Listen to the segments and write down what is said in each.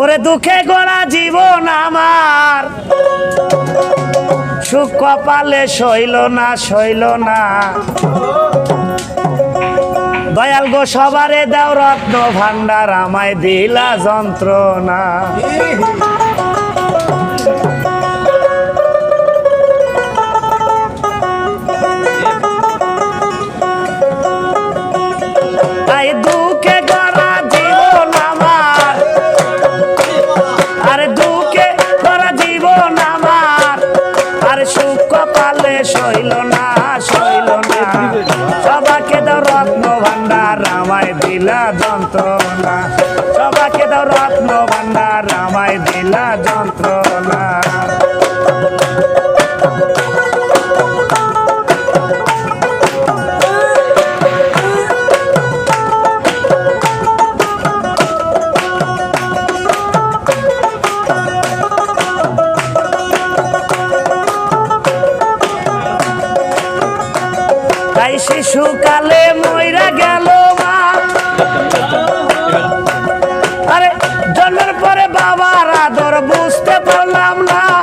ওরে দুঃখে গড়া জীবন আমার। সুখ কপালে সইল না সইল না। দয়াল গো, সবারে দাও রত্ন ভান্ডার আমায় দিলা যন্ত্রণা। সইল না সইল না। সবাকে দাও রত্ন ভান্ডার আমায় দিলা যন্ত্রণা। সবাকে দাও রত্ন ভান্ডার আমায় দিলা শিশুকালে ময়রা গেল মা। আরে, জন্মের পরে বাবার আদর বুঝতে পারলাম না।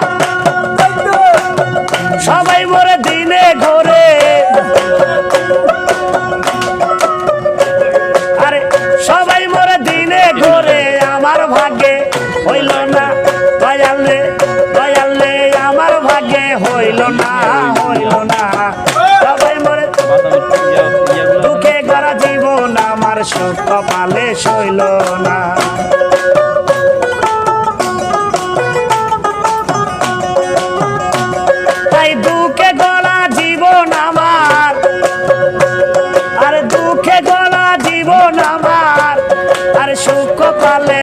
সবাই মরে দিনে ঘরে। আরে, সবাই মরে দিনে ঘরে আমার ভাগ্যে হইল না। দয়ালে দয়ালে আমার ভাগ্যে হইল না। শোক কপালে শৈল না। তাই জীবন আমার আর দুঃখে আর সুখ কপালে